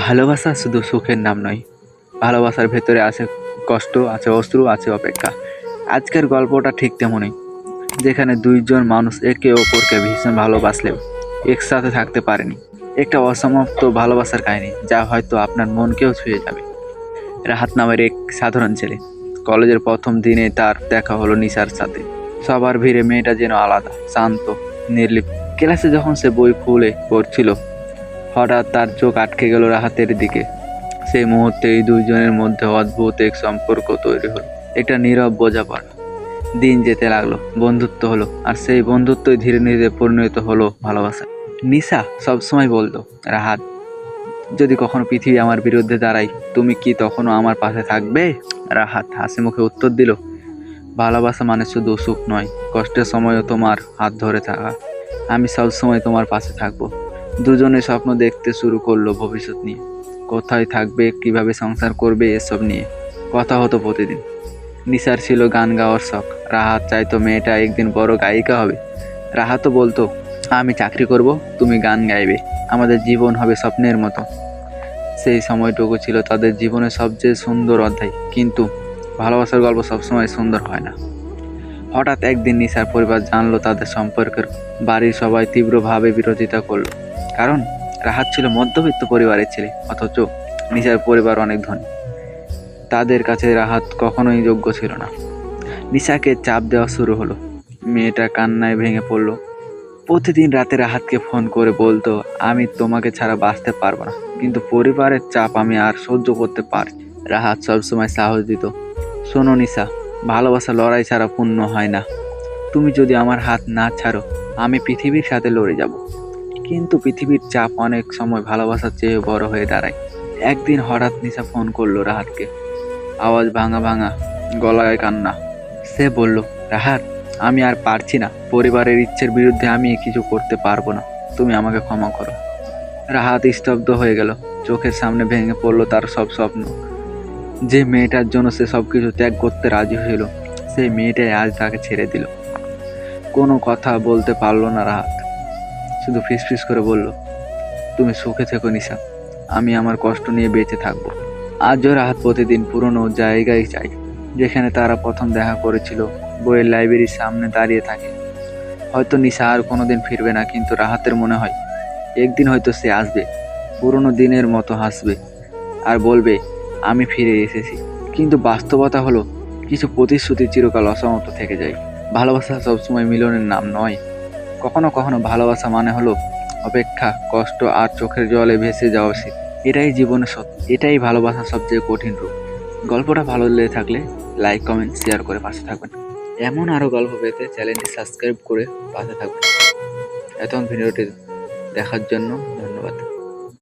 ভালোবাসা শুধু সুখের নাম নয়, ভালোবাসার ভেতরে আছে কষ্ট, আছে অস্ত্র আছে অপেক্ষা। আজকের গল্পটা ঠিক তেমনই, যেখানে দুইজন মানুষ একে অপরকে ভীষণ ভালোবাসলেও একসাথে থাকতে পারেনি। একটা অসমাপ্ত ভালোবাসার কাহিনী, যা হয়তো আপনার মনকেও ছুঁয়ে যাবে। রাহাত নামের এক সাধারণ ছেলে, কলেজের প্রথম দিনে তার দেখা হলো নিশার সাথে। সবার ভিড়ে মেয়েটা যেন আলাদা, শান্ত নির্লিপ ক্লাসে যখন সে বই খুলে পড়ছিল হঠাৎ তার চোখ আটকে গেল রাহাতের দিকে। সেই মুহূর্তে এই দুইজনের মধ্যে অদ্ভুত এক সম্পর্ক তৈরি হলো। এটা নীরব বোঝাপড়া। দিন যেতে লাগল, বন্ধুত্ব হলো, আর সেই বন্ধুত্বই ধীরে ধীরে পরিণত হলো ভালোবাসা নিশা, সবসময় বলতো, রাহাত, যদি কখনো পৃথিবী আমার বিরুদ্ধে দাঁড়াই তুমি কি তখনও আমার পাশে থাকবে? রাহাত হাসি মুখে উত্তর দিল, ভালোবাসা মানে শুধু সুখ নয়, কষ্টের সময়ও তোমার হাত ধরে থাকা। আমি সবসময় তোমার পাশে থাকব। দুজনে স্বপ্ন দেখতে শুরু করল ভবিষ্যৎ নিয়ে। কোথায় থাকবে, কীভাবে সংসার করবে, এসব নিয়ে। কথা হতো প্রতিদিন। নিশার ছিল গান গাওয়ার শখ। রাহাত চাইতো মেয়েটা একদিন বড় গায়িকা হবে। রাহাতও বলতো, আমি চাকরি করব, তুমি গান গাইবে। আমাদের জীবন হবে স্বপ্নের মতো। সেই সময়টুকু ছিল তাদের জীবনের সবচেয়ে সুন্দর অধ্যায়। কিন্তু ভালোবাসার গল্প সবসময় সুন্দর হয় না। হঠাৎ একদিন নিশার পরিবার জানলো তাদের সম্পর্কের বাড়ির সবাই তীব্রভাবে বিরোধিতা করল। কারণ রাহাত ছিল মধ্যবিত্ত পরিবারের ছেলে, অথচ নিশার পরিবার অনেক ধনী। তাদের কাছে রাহাত কখনোই যোগ্য ছিল না। নিশাকে চাপ দেওয়া শুরু হলো। মেয়েটা কান্নায় ভেঙে পড়ল। প্রতিদিন রাতে রাহাতকে ফোন করে বলতো, আমি তোমাকে ছাড়া বাঁচতে পারব না, কিন্তু পরিবারের চাপ আমি আর সহ্য করতে পারি। রাহাত সবসময় সাহস দিত। শোনো নিশা ভালোবাসা লড়াই ছাড়া পূর্ণ হয় না। তুমি যদি আমার হাত না ছাড়ো, আমি পৃথিবীর সাথে লড়ে যাব। কিন্তু পৃথিবীর চাপ অনেক সময় ভালোবাসার চেয়ে বড় হয়ে দাঁড়ায়। একদিন হঠাৎ নিশা ফোন করল রাহাতকে। আওয়াজ ভাঙা ভাঙা, গলায় কান্না। সে বলল, রাহাত, আমি আর পারছি না। পরিবারের ইচ্ছের বিরুদ্ধে আমি কিছু করতে পারব না। তুমি আমাকে ক্ষমা করো। রাহাত স্তব্ধ হয়ে গেল। চোখের সামনে ভেঙে পড়ল তার সব স্বপ্ন। যে মেয়েটার জন্য সে সব কিছু ত্যাগ করতে রাজি হয়েছিল সেই মেয়েটাই আজ তাকে ছেড়ে দিল। কোনো কথা বলতে পারল না রাহাত। শুধু ফিসফিস করে বলল, তুমি সুখে থেকো নিশা, আমি আমার কষ্ট নিয়ে বেঁচে থাকব। আজও রাহাত প্রতিদিন পুরনো জায়গায় চাই যেখানে তারা প্রথম দেখা করেছিল, বইয়ের লাইব্রেরির সামনে দাঁড়িয়ে থাকে। হয়তো নিশা আর কোনো দিন ফিরবে না, কিন্তু রাহাতের মনে হয়, একদিন হয়তো সে আসবে, পুরনো দিনের মতো হাসবে আর বলবে আমি ফিরে এসেছি। কিন্তু বাস্তবতা হলো, কিছু প্রতিশ্রুতি চিরকাল অসমাপ্ত থেকে যায়। ভালোবাসা সবসময় মিলনের নাম নয়। কখনো কখনো ভালোবাসা মানে হলো অপেক্ষা, কষ্ট আর চোখের জলে ভেসে যাওয়া উচিত এটাই জীবনের সত্য এটাই ভালোবাসার সবচেয়ে কঠিন রূপ। গল্পটা ভালো লেগে থাকলে লাইক কমেন্ট শেয়ার করে পাশে থাকবেন। এমন আরও গল্প পেতে চ্যানেলটি সাবস্ক্রাইব করে পাশে থাকবেন। এতক্ষণ ভিডিওটি দেখার জন্য ধন্যবাদ।